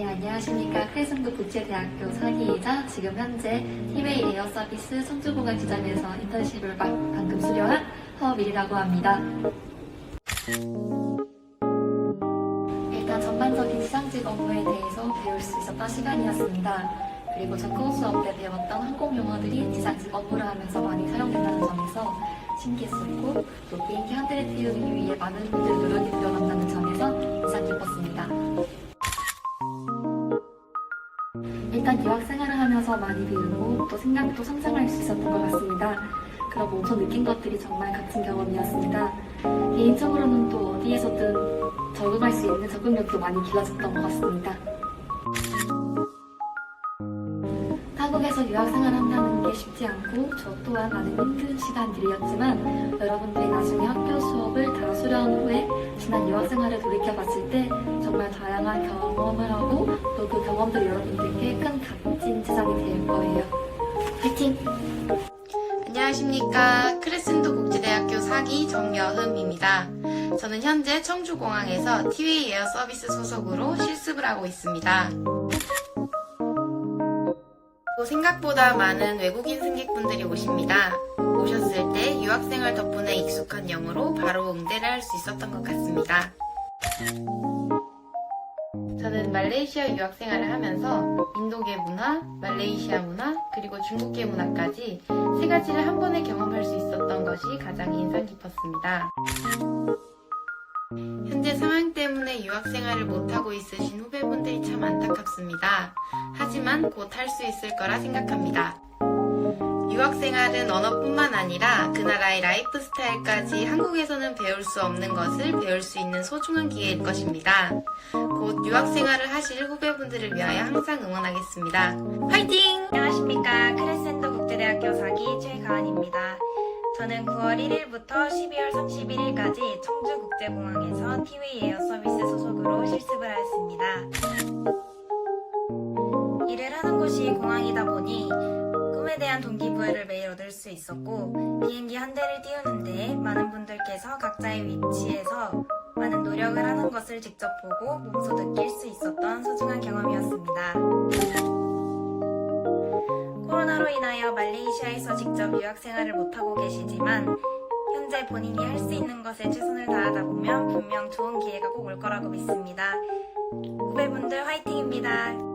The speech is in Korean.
네, 안녕하십니까. 크레슨도 국제대학교 사기이자 지금 현재 티웨이 에어 서비스 청주공항 지점에서 인턴십을 막- 방금 수료한 허밀이라고 합니다. 일단 전반적인 시상직 업무에 대해서 배울 수 있었던 시간이었습니다. 그리고 전공 수업 때 배웠던 항공 용어들이 지상직 업무를 하면서 많이 사용된다는 점에서 신기했었고 또 비행기 한 대를 띄우기 위해 많은 분들의 노력이 들어간다는 점에서 인상 깊었습니다. 일단 유학 생활을 하면서 많이 배우고 또 생각도 성장할 수 있었던 것 같습니다. 그러고 우선 느낀 것들이 정말 값진 경험이었습니다. 개인적으로는 또 어디에서든 적응할 수 있는 적응력도 많이 길러졌던 것 같습니다. 한국에서 유학 생활한다는 게 쉽지 않고 저 또한 많은 힘든 시간들이었지만 여러분들이 나중에 학교 수업을 다 수료한 후에 지난 유학 생활을 돌이켜 봤을 때 정말 다양한 경험을 하고 또 그 경험들이 여러분들께 안녕하십니까. 크레센도 국제대학교 사기 정여흠입니다. 저는 현재 청주공항에서 티웨이 에어 서비스 소속으로 실습을 하고 있습니다. 또 생각보다 많은 외국인 승객분들이 오십니다. 오셨을 때 유학생활 덕분에 익숙한 영어로 바로 응대를 할 수 있었던 것 같습니다. 저는 말레이시아 유학 생활을 하면서 인도계 문화, 말레이시아 문화, 그리고 중국계 문화까지 세 가지를 한 번에 경험할 수 있었던 것이 가장 인상 깊었습니다. 현재 상황 때문에 유학 생활을 못하고 있으신 후배분들이 참 안타깝습니다. 하지만 곧 할 수 있을 거라 생각합니다. 유학생활은 언어뿐만 아니라 그 나라의 라이프 스타일까지 한국에서는 배울 수 없는 것을 배울 수 있는 소중한 기회일 것입니다. 곧 유학 생활을 하실 후배분들을 위하여 항상 응원하겠습니다. 화이팅! 안녕하십니까. 크레센도 국제대학교 사기 최가은입니다. 저는 9월 1일부터 12월 31일까지 청주국제공항에서 티웨이 에어 서비스 소속으로 실습을 하였습니다. 일을 하는 곳이 공항이다 보니 꿈에 대한 동기부여를 매일 얻을 수 있었고 비행기 한 대를 띄우는데 많은 분들께서 각자의 위치에서 많은 노력을 하는 것을 직접 보고 몸소 느낄 수 있었던 소중한 경험이었습니다. 코로나로 인하여 말레이시아에서 직접 유학 생활을 못하고 계시지만 현재 본인이 할 수 있는 것에 최선을 다하다 보면 분명 좋은 기회가 꼭 올 거라고 믿습니다. 후배분들 화이팅입니다.